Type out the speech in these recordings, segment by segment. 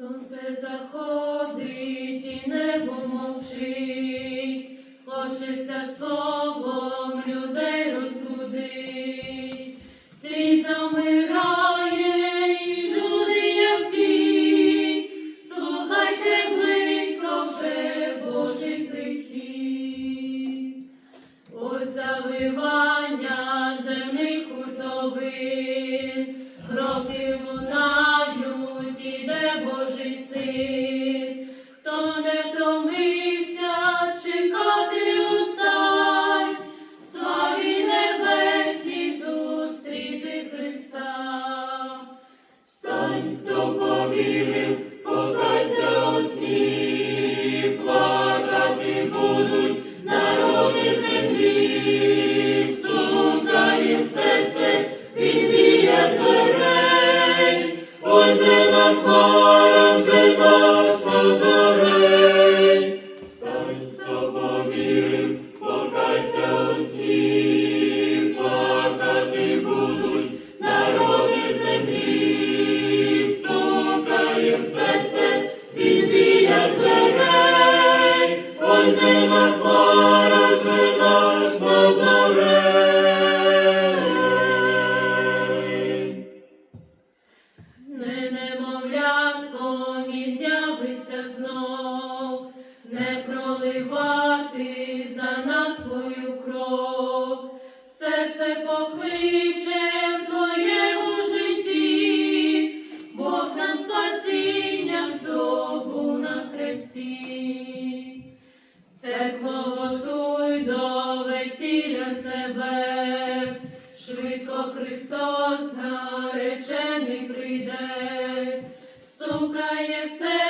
Сонце заходить і небо мовчить, хочеться слово. я себе, швидко Христос наречений прийде, стукає все.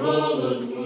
Holy